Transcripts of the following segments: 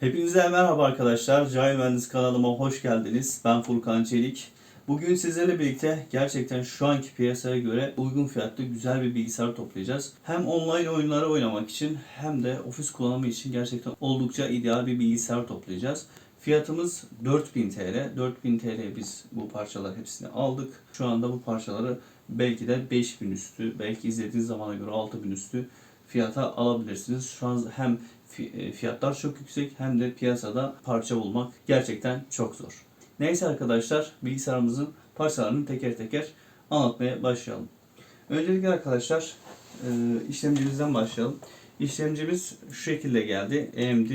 Hepinize merhaba arkadaşlar. Cahil Mühendis kanalıma hoş geldiniz. Ben Furkan Çelik. Bugün sizlerle birlikte gerçekten şu anki piyasaya göre uygun fiyatlı güzel bir bilgisayar toplayacağız. Hem online oyunları oynamak için hem de ofis kullanımı için gerçekten oldukça ideal bir bilgisayar toplayacağız. Fiyatımız 4000 TL. 4000 TL biz bu parçalar hepsini aldık. Şu anda bu parçaları belki de 5000 üstü, belki izlediğiniz zamana göre 6000 üstü fiyata alabilirsiniz. Şu an hem e, fiyatlar çok yüksek hem de piyasada parça bulmak gerçekten çok zor. Neyse arkadaşlar bilgisayarımızın parçalarını teker teker anlatmaya başlayalım. Öncelikle arkadaşlar e, işlemcimizden başlayalım. İşlemcimiz şu şekilde geldi. AMD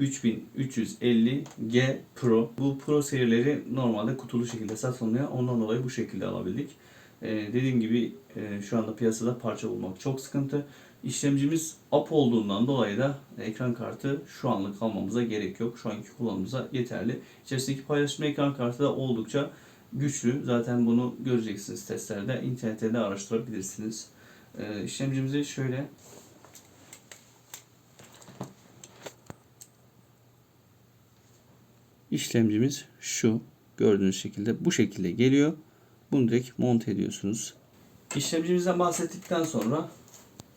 3350G Pro. Bu Pro serileri normalde kutulu şekilde satılmıyor. Ondan dolayı bu şekilde alabildik. E, dediğim gibi e, şu anda piyasada parça bulmak çok sıkıntı. İşlemcimiz up olduğundan dolayı da ekran kartı şu anlık almamıza gerek yok. Şu anki kullanımımıza yeterli. İçerisindeki paylaşım ekran kartı da oldukça güçlü. Zaten bunu göreceksiniz testlerde. İnternette de araştırabilirsiniz. Ee, işlemcimizi şöyle İşlemcimiz şu. Gördüğünüz şekilde bu şekilde geliyor. Bunu direkt monte ediyorsunuz. İşlemcimizden bahsettikten sonra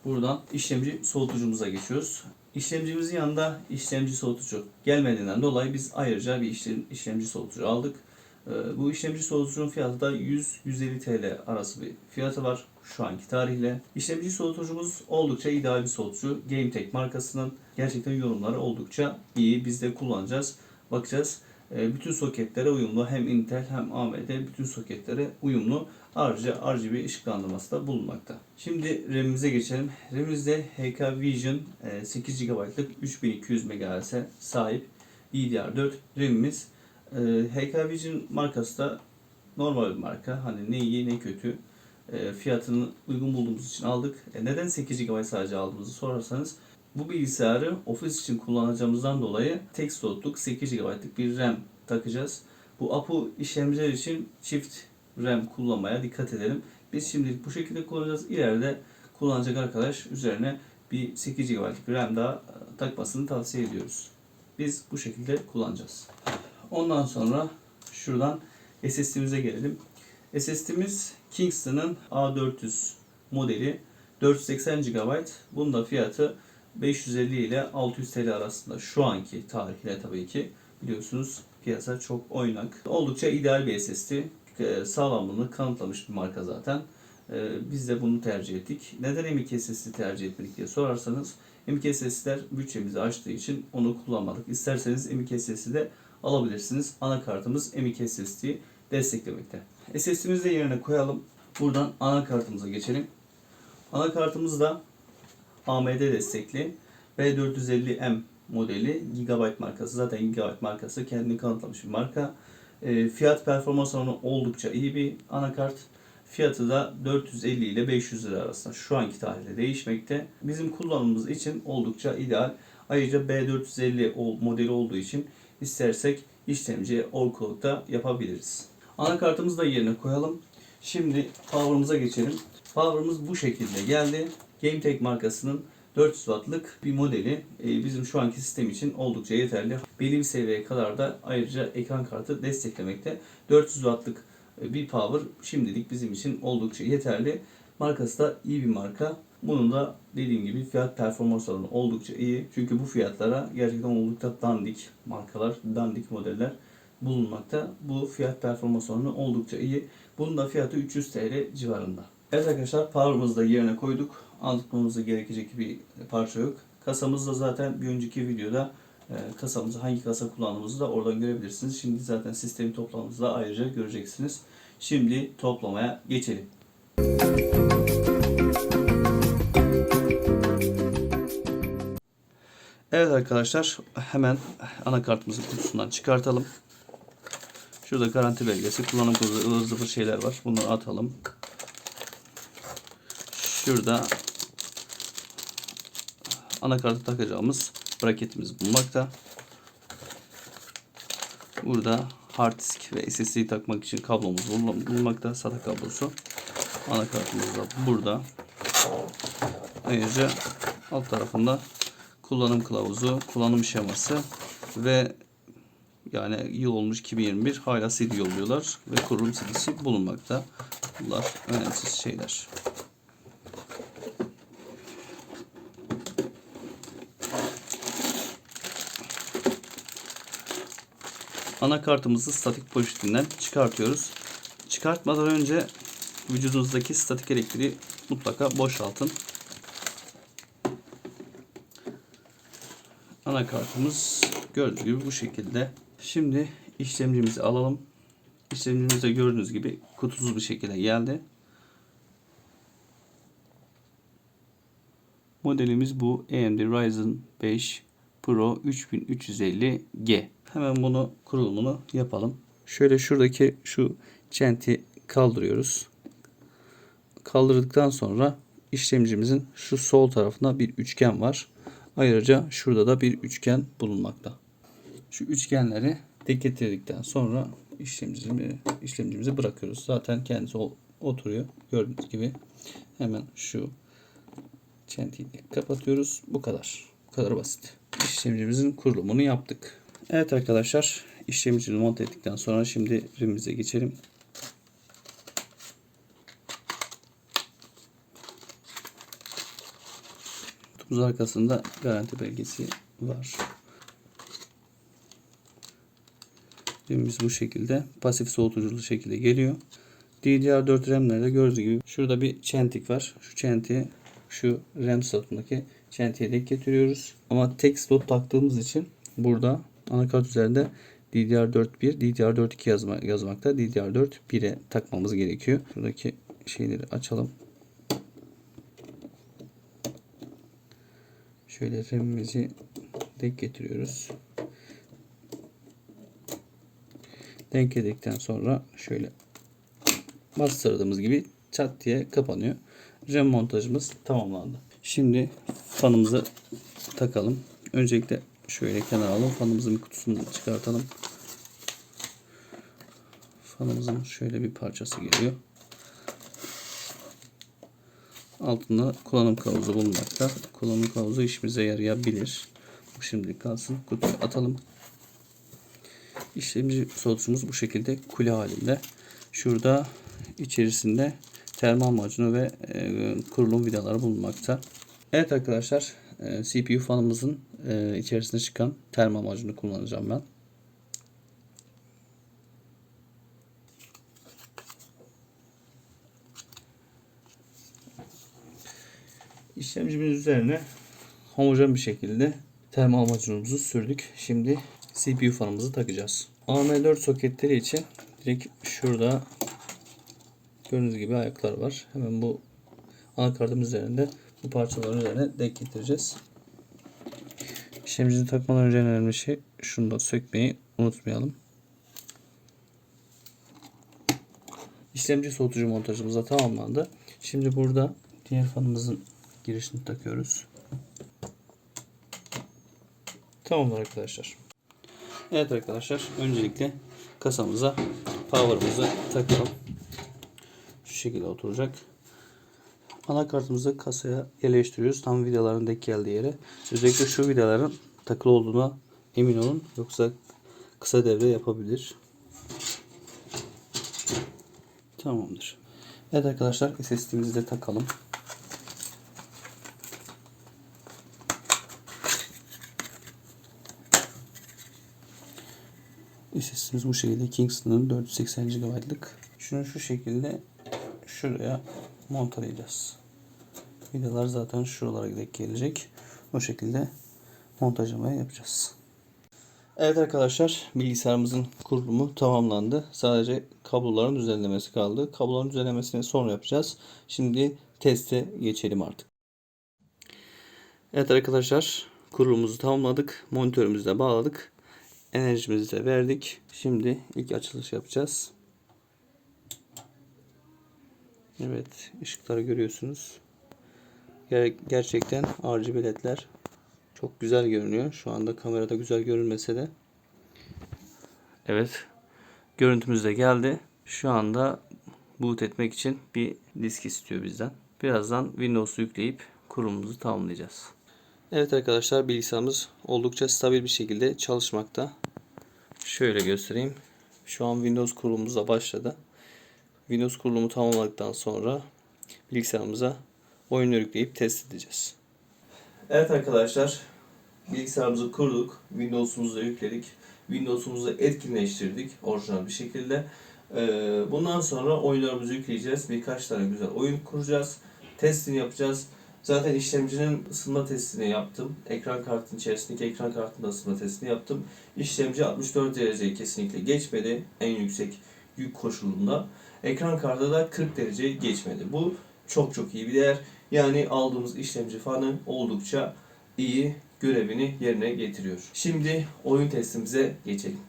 Buradan işlemci soğutucumuza geçiyoruz. İşlemcimizin yanında işlemci soğutucu gelmediğinden dolayı biz ayrıca bir işlem, işlemci soğutucu aldık. Ee, bu işlemci soğutucunun fiyatı da 100-150 TL arası bir fiyatı var şu anki tarihle. İşlemci soğutucumuz oldukça ideal bir soğutucu. GameTek markasının gerçekten yorumları oldukça iyi. Biz de kullanacağız. Bakacağız. Ee, bütün soketlere uyumlu. Hem Intel hem AMD bütün soketlere uyumlu. Ayrıca RGB ışıklandırması da bulunmakta. Şimdi RAM'imize geçelim. RAM'imizde HK Vision e, 8 GB'lık 3200 MHz'e sahip DDR4 RAM'imiz. E, HK Vision markası da normal bir marka. Hani ne iyi ne kötü. E, Fiyatını uygun bulduğumuz için aldık. E, Neden 8 GB sadece aldığımızı sorarsanız bu bilgisayarı ofis için kullanacağımızdan dolayı tek slotluk 8 GB'lık bir RAM takacağız. Bu APU işlemciler için çift RAM kullanmaya dikkat edelim. Biz şimdilik bu şekilde kullanacağız. İleride kullanacak arkadaş üzerine bir 8 GB'lık RAM daha e, takmasını tavsiye ediyoruz. Biz bu şekilde kullanacağız. Ondan sonra şuradan SSD'mize gelelim. SSD'miz Kingston'ın A400 modeli 480 GB. Bunun da fiyatı 550 ile 600 TL arasında şu anki tarihle tabii ki biliyorsunuz piyasa çok oynak. Oldukça ideal bir SSD. Ee, Sağlamlığını kanıtlamış bir marka zaten. Ee, Biz de bunu tercih ettik. Neden M.2 SSD tercih etmedik diye sorarsanız M.2 SSD'ler bütçemizi aştığı için onu kullanmadık. İsterseniz M.2 SSD de alabilirsiniz. Anakartımız M.2 SSD'yi desteklemekte. SSD'mizi de yerine koyalım. Buradan anakartımıza geçelim. Anakartımız da AMD destekli B450M modeli Gigabyte markası. Zaten Gigabyte markası kendini kanıtlamış bir marka. E, fiyat performans oranı oldukça iyi bir anakart. Fiyatı da 450 ile 500 lira arasında şu anki tarihte değişmekte. Bizim kullanımımız için oldukça ideal. Ayrıca B450 ol- modeli olduğu için istersek işlemci overclock'ta yapabiliriz. Anakartımızı da yerine koyalım. Şimdi power'ımıza geçelim. Power'ımız bu şekilde geldi. GameTek markasının 400 wattlık bir modeli e, bizim şu anki sistem için oldukça yeterli. Belli bir seviyeye kadar da ayrıca ekran kartı desteklemekte. 400 wattlık e, bir power şimdilik bizim için oldukça yeterli. Markası da iyi bir marka. Bunun da dediğim gibi fiyat performans oranı oldukça iyi. Çünkü bu fiyatlara gerçekten oldukça dandik markalar, dandik modeller bulunmakta. Bu fiyat performans oranı oldukça iyi. Bunun da fiyatı 300 TL civarında. Evet arkadaşlar power'ımızı da yerine koyduk. Anlatmamıza gerekecek bir parça yok. Kasamızda zaten bir önceki videoda e, kasamızı hangi kasa kullandığımızı da oradan görebilirsiniz. Şimdi zaten sistemi toplamamızda ayrıca göreceksiniz. Şimdi toplamaya geçelim. Evet arkadaşlar hemen anakartımızı kutusundan çıkartalım. Şurada garanti belgesi, kullanım kılavuzu, ıvır zıvır şeyler var. Bunları atalım. Şurada anakartı takacağımız braketimiz bulunmakta. Burada hard disk ve SSD takmak için kablomuz bulun- bulunmakta. SATA kablosu. Anakartımız da burada. Ayrıca alt tarafında kullanım kılavuzu, kullanım şeması ve yani yıl olmuş 2021 hala CD yolluyorlar ve kurulum CD'si bulunmakta. Bunlar önemsiz şeyler. Anakartımızı statik poşetinden çıkartıyoruz. Çıkartmadan önce vücudunuzdaki statik elektriği mutlaka boşaltın. Anakartımız gördüğünüz gibi bu şekilde. Şimdi işlemcimizi alalım. İşlemcimiz de gördüğünüz gibi kutusuz bir şekilde geldi. Modelimiz bu AMD Ryzen 5 Pro 3350G. Hemen bunu kurulumunu yapalım. Şöyle şuradaki şu çenti kaldırıyoruz. Kaldırdıktan sonra işlemcimizin şu sol tarafında bir üçgen var. Ayrıca şurada da bir üçgen bulunmakta. Şu üçgenleri getirdikten sonra işlemcimizi, işlemcimizi bırakıyoruz. Zaten kendisi oturuyor. Gördüğünüz gibi hemen şu çentiyi kapatıyoruz. Bu kadar. Kadar basit. İşlemcimizin kurulumunu yaptık. Evet arkadaşlar işlemcimizi monte ettikten sonra şimdi RAM'imize geçelim. Kutumuz arkasında garanti belgesi var. RAM'imiz bu şekilde. Pasif soğutuculu şekilde geliyor. DDR4 RAM'lerde gördüğünüz gibi şurada bir çentik var. Şu çentiği şu RAM slotundaki çentiğe denk getiriyoruz. Ama tek slot taktığımız için burada anakart üzerinde DDR4 1, DDR4 2 yazma, yazmakta. DDR4 1'e takmamız gerekiyor. Şuradaki şeyleri açalım. Şöyle RAM'imizi denk getiriyoruz. Denk edildikten sonra şöyle bastırdığımız gibi çat diye kapanıyor. RAM montajımız tamamlandı. Şimdi fanımızı takalım. Öncelikle şöyle kenara alalım. Fanımızın bir kutusunu çıkartalım. Fanımızın şöyle bir parçası geliyor. Altında kullanım kılavuzu bulunmakta. Kullanım kılavuzu işimize yarayabilir. Bu şimdilik kalsın. Kutuyu atalım. İşlemci soğutucumuz bu şekilde kule halinde. Şurada içerisinde termal macunu ve e, kurulum vidaları bulunmakta. Evet arkadaşlar e, CPU fanımızın e, içerisinde çıkan termal macunu kullanacağım ben. İşlemcimizin üzerine homojen bir şekilde termal macunumuzu sürdük. Şimdi CPU fanımızı takacağız. AM4 soketleri için direkt şurada gördüğünüz gibi ayaklar var. Hemen bu anakartın üzerinde bu parçaların üzerine denk getireceğiz. İşlemcimizi takmadan önce önemli şey şunu da sökmeyi unutmayalım. İşlemci soğutucu montajımız da tamamlandı. Şimdi burada diğer fanımızın girişini takıyoruz. Tamamdır arkadaşlar. Evet arkadaşlar öncelikle kasamıza power'ımızı takalım. Şu şekilde oturacak. Anakartımızı kasaya yerleştiriyoruz. Tam vidaların denk geldiği yere. Özellikle şu vidaların takılı olduğuna emin olun. Yoksa kısa devre yapabilir. Tamamdır. Evet arkadaşlar SSD'mizi de takalım. SSD'miz bu şekilde Kingston'ın 480 GB'lık. Şunu şu şekilde şuraya montalayacağız. Vidalar zaten şuralara denk gelecek. O şekilde montajlamayı yapacağız. Evet arkadaşlar bilgisayarımızın kurulumu tamamlandı. Sadece kabloların düzenlemesi kaldı. Kabloların düzenlemesini sonra yapacağız. Şimdi teste geçelim artık. Evet arkadaşlar kurulumumuzu tamamladık. Monitörümüzü de bağladık. Enerjimizi de verdik. Şimdi ilk açılış yapacağız. Evet ışıkları görüyorsunuz. Ger- gerçekten RGB ledler çok güzel görünüyor. Şu anda kamerada güzel görünmese de. Evet. Görüntümüz de geldi. Şu anda boot etmek için bir disk istiyor bizden. Birazdan Windows'u yükleyip kurulumumuzu tamamlayacağız. Evet arkadaşlar bilgisayarımız oldukça stabil bir şekilde çalışmakta. Şöyle göstereyim. Şu an Windows kurulumumuz da başladı. Windows kurulumu tamamladıktan sonra bilgisayarımıza oyunları yükleyip test edeceğiz. Evet arkadaşlar bilgisayarımızı kurduk. Windows'umuzu yükledik. Windows'umuzu etkinleştirdik orijinal bir şekilde. Ee, Bundan sonra oyunlarımızı yükleyeceğiz. Birkaç tane güzel oyun kuracağız. Testini yapacağız. Zaten işlemcinin ısınma testini yaptım. Ekran kartının içerisindeki ekran kartının ısınma testini yaptım. İşlemci 64 dereceyi kesinlikle geçmedi. En yüksek yük koşulunda. Ekran kartı da 40 dereceyi geçmedi. Bu çok çok iyi bir değer. Yani aldığımız işlemci fanı oldukça iyi görevini yerine getiriyor. Şimdi oyun testimize geçelim.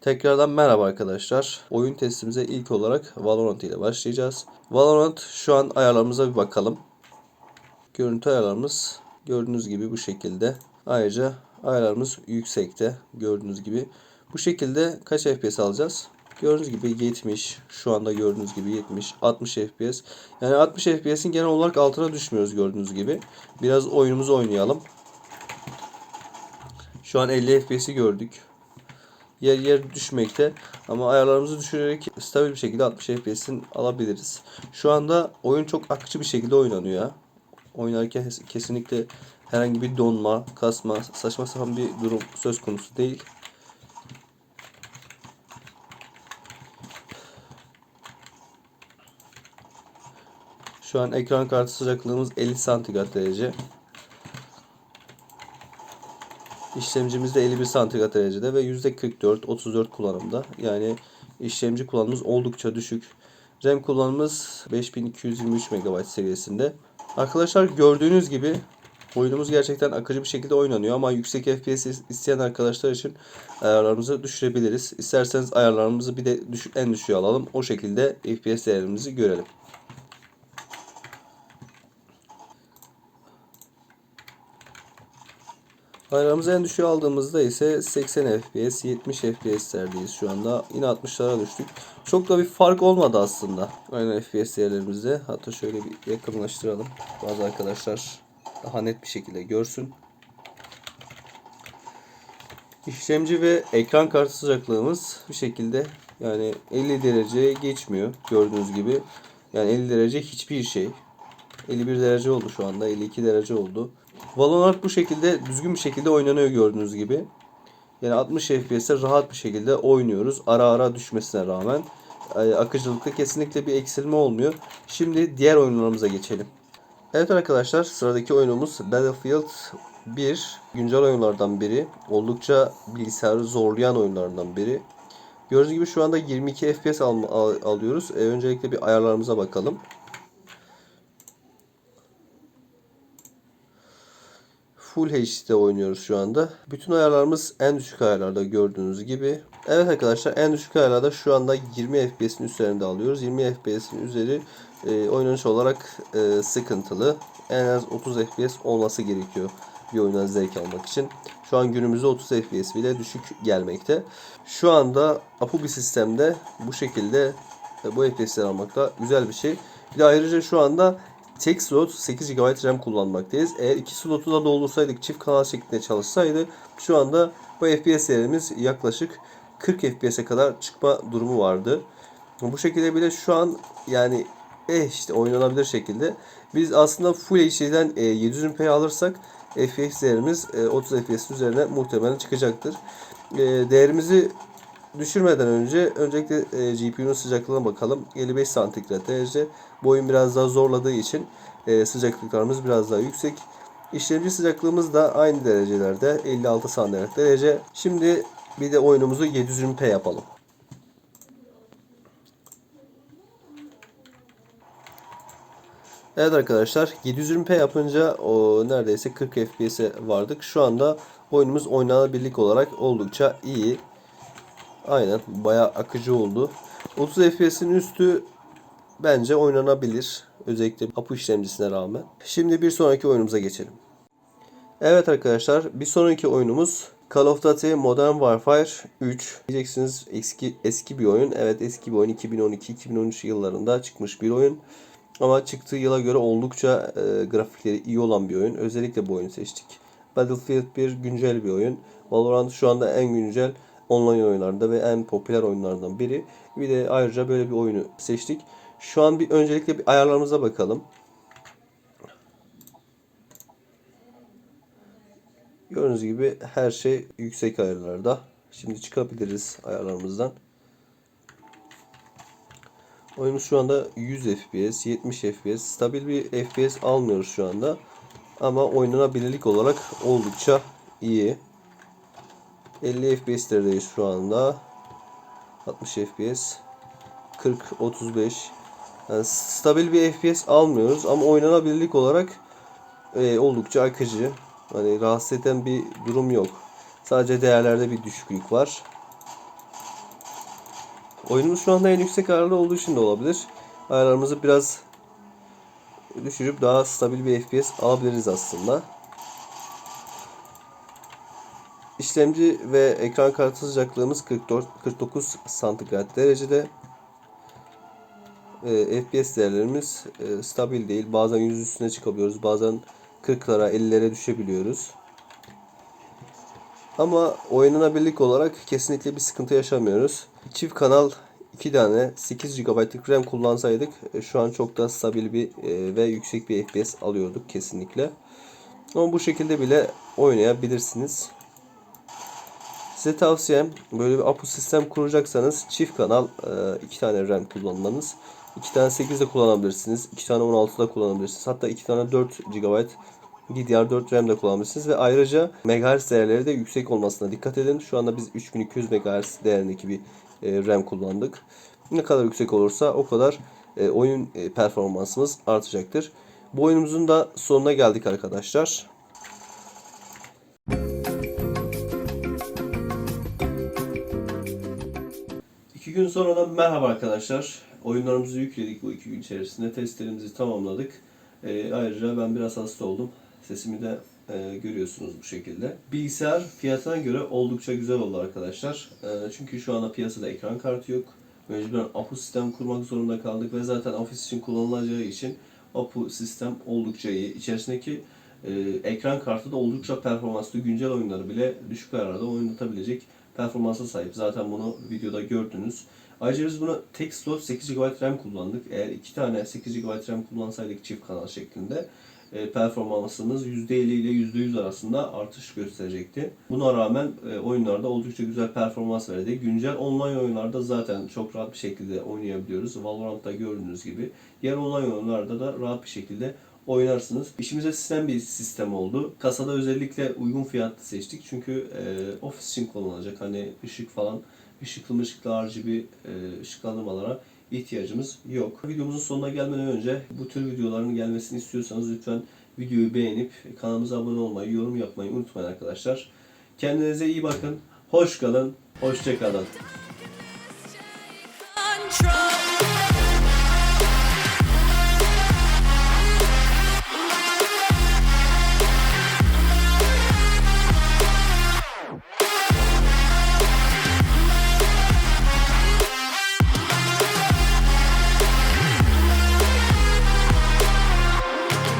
Tekrardan merhaba arkadaşlar. Oyun testimize ilk olarak Valorant ile başlayacağız. Valorant şu an ayarlarımıza bir bakalım. Görüntü ayarlarımız gördüğünüz gibi bu şekilde. Ayrıca ayarlarımız yüksekte gördüğünüz gibi. Bu şekilde kaç FPS alacağız? Gördüğünüz gibi 70. Şu anda gördüğünüz gibi 70. 60 FPS. Yani 60 FPS'in genel olarak altına düşmüyoruz gördüğünüz gibi. Biraz oyunumuzu oynayalım. Şu an 50 FPS'i gördük yer yer düşmekte. Ama ayarlarımızı düşürerek stabil bir şekilde 60 FPS'in alabiliriz. Şu anda oyun çok akıcı bir şekilde oynanıyor. Oynarken kesinlikle herhangi bir donma, kasma, saçma sapan bir durum söz konusu değil. Şu an ekran kartı sıcaklığımız 50 santigrat derece. İşlemcimiz de 51 santigrat derecede ve %44 34 kullanımda. Yani işlemci kullanımımız oldukça düşük. RAM kullanımımız 5223 MB seviyesinde. Arkadaşlar gördüğünüz gibi oyunumuz gerçekten akıcı bir şekilde oynanıyor ama yüksek FPS isteyen arkadaşlar için ayarlarımızı düşürebiliriz. İsterseniz ayarlarımızı bir de düş en düşüğe alalım. O şekilde FPS değerlerimizi görelim. Ayarımızı en düşüğe aldığımızda ise 80 FPS, 70 FPS'lerdeyiz şu anda. Yine 60'lara düştük. Çok da bir fark olmadı aslında. Aynen FPS değerlerimizde. Hatta şöyle bir yakınlaştıralım. Bazı arkadaşlar daha net bir şekilde görsün. İşlemci ve ekran kartı sıcaklığımız bir şekilde yani 50 dereceye geçmiyor gördüğünüz gibi. Yani 50 derece hiçbir şey. 51 derece oldu şu anda. 52 derece oldu. Valorant bu şekilde düzgün bir şekilde oynanıyor gördüğünüz gibi. Yani 60 FPS'te rahat bir şekilde oynuyoruz. Ara ara düşmesine rağmen. E, akıcılıkta kesinlikle bir eksilme olmuyor. Şimdi diğer oyunlarımıza geçelim. Evet arkadaşlar sıradaki oyunumuz Battlefield 1. Güncel oyunlardan biri. Oldukça bilgisayarı zorlayan oyunlardan biri. Gördüğünüz gibi şu anda 22 FPS al, al, alıyoruz. E, öncelikle bir ayarlarımıza bakalım. Full HD'de oynuyoruz şu anda. Bütün ayarlarımız en düşük ayarlarda gördüğünüz gibi. Evet arkadaşlar en düşük ayarlarda şu anda 20 FPS'in üzerinde alıyoruz. 20 FPS'in üzeri e, oynanış olarak e, sıkıntılı. En az 30 FPS olması gerekiyor bir oyundan zevk almak için. Şu an günümüzde 30 FPS bile düşük gelmekte. Şu anda APU bir sistemde bu şekilde e, bu FPS'leri almak da güzel bir şey. Bir de ayrıca şu anda tek slot 8 GB RAM kullanmaktayız. Eğer iki slotu da doldursaydık çift kanal şeklinde çalışsaydı şu anda bu FPS değerimiz yaklaşık 40 FPS'e kadar çıkma durumu vardı. Bu şekilde bile şu an yani eh işte oynanabilir şekilde. Biz aslında Full HD'den e, 720p alırsak FPS değerimiz e, 30 FPS üzerine muhtemelen çıkacaktır. E, değerimizi düşürmeden önce öncelikle e, GPU'nun sıcaklığına bakalım. 55 santigrat derece. Bu oyun biraz daha zorladığı için e, sıcaklıklarımız biraz daha yüksek. İşlemci sıcaklığımız da aynı derecelerde 56 santigrat derece. Şimdi bir de oyunumuzu 720p yapalım. Evet arkadaşlar 720p yapınca o neredeyse 40 FPS'e vardık. Şu anda oyunumuz oynanabilirlik olarak oldukça iyi. Aynen bayağı akıcı oldu. 30 FPS'in üstü bence oynanabilir. Özellikle APU işlemcisine rağmen. Şimdi bir sonraki oyunumuza geçelim. Evet arkadaşlar bir sonraki oyunumuz Call of Duty Modern Warfare 3. Diyeceksiniz eski eski bir oyun. Evet eski bir oyun. 2012-2013 yıllarında çıkmış bir oyun. Ama çıktığı yıla göre oldukça e, grafikleri iyi olan bir oyun. Özellikle bu oyunu seçtik. Battlefield 1 güncel bir oyun. Valorant şu anda en güncel online oyunlarda ve en popüler oyunlardan biri. Bir de ayrıca böyle bir oyunu seçtik. Şu an bir öncelikle bir ayarlarımıza bakalım. Gördüğünüz gibi her şey yüksek ayarlarda. Şimdi çıkabiliriz ayarlarımızdan. Oyunumuz şu anda 100 FPS, 70 FPS. Stabil bir FPS almıyoruz şu anda. Ama oynanabilirlik olarak oldukça iyi. 50 FPS'lerdeyiz şu anda. 60 FPS. 40, 35. Yani stabil bir FPS almıyoruz ama oynanabilirlik olarak e, oldukça akıcı. Hani rahatsız eden bir durum yok. Sadece değerlerde bir düşüklük var. Oyunumuz şu anda en yüksek ayarlı olduğu için de olabilir. Ayarlarımızı biraz düşürüp daha stabil bir FPS alabiliriz aslında. İşlemci ve ekran kartı sıcaklığımız 44 49 santigrat derecede. E, FPS değerlerimiz e, stabil değil. Bazen 100 üstüne çıkabiliyoruz. Bazen 40'lara 50'lere düşebiliyoruz. Ama oynanabilirlik olarak kesinlikle bir sıkıntı yaşamıyoruz. Çift kanal 2 tane 8 GB'lık RAM kullansaydık e, şu an çok daha stabil bir e, ve yüksek bir FPS alıyorduk kesinlikle. Ama bu şekilde bile oynayabilirsiniz. Size tavsiyem böyle bir APU sistem kuracaksanız çift kanal 2 tane RAM kullanmanız. 2 tane 8 de kullanabilirsiniz. 2 tane 16 da kullanabilirsiniz. Hatta 2 tane 4 GB DDR4 RAM de kullanabilirsiniz ve ayrıca MHz değerleri de yüksek olmasına dikkat edin. Şu anda biz 3200 MHz değerindeki bir e, RAM kullandık. Ne kadar yüksek olursa o kadar e, oyun e, performansımız artacaktır. Bu oyunumuzun da sonuna geldik arkadaşlar. İki gün sonra da merhaba arkadaşlar. Oyunlarımızı yükledik bu iki gün içerisinde. Testlerimizi tamamladık. Ee, ayrıca ben biraz hasta oldum. Sesimi de e, görüyorsunuz bu şekilde. Bilgisayar fiyatına göre oldukça güzel oldu arkadaşlar. E, çünkü şu anda piyasada ekran kartı yok. Mecburen APU sistem kurmak zorunda kaldık ve zaten ofis için kullanılacağı için APU sistem oldukça iyi. İçerisindeki e, ekran kartı da oldukça performanslı. Güncel oyunları bile düşük ayarlarda oynatabilecek performansa sahip. Zaten bunu videoda gördünüz. Ayrıca biz bunu tek slot 8 GB RAM kullandık. Eğer iki tane 8 GB RAM kullansaydık çift kanal şeklinde e, performansımız %50 ile %100 arasında artış gösterecekti. Buna rağmen e, oyunlarda oldukça güzel performans verdi. Güncel online oyunlarda zaten çok rahat bir şekilde oynayabiliyoruz. Valorant'ta gördüğünüz gibi. Diğer online oyunlarda da rahat bir şekilde oynarsınız. İşimize sistem bir sistem oldu. Kasada özellikle uygun fiyatlı seçtik. Çünkü e, ofis için kullanılacak. Hani ışık falan ışıklı ışıklı RGB e, ışıklandırmalara ihtiyacımız yok. Videomuzun sonuna gelmeden önce bu tür videoların gelmesini istiyorsanız lütfen videoyu beğenip kanalımıza abone olmayı, yorum yapmayı unutmayın arkadaşlar. Kendinize iyi bakın. Hoş kalın. Hoşça kalın.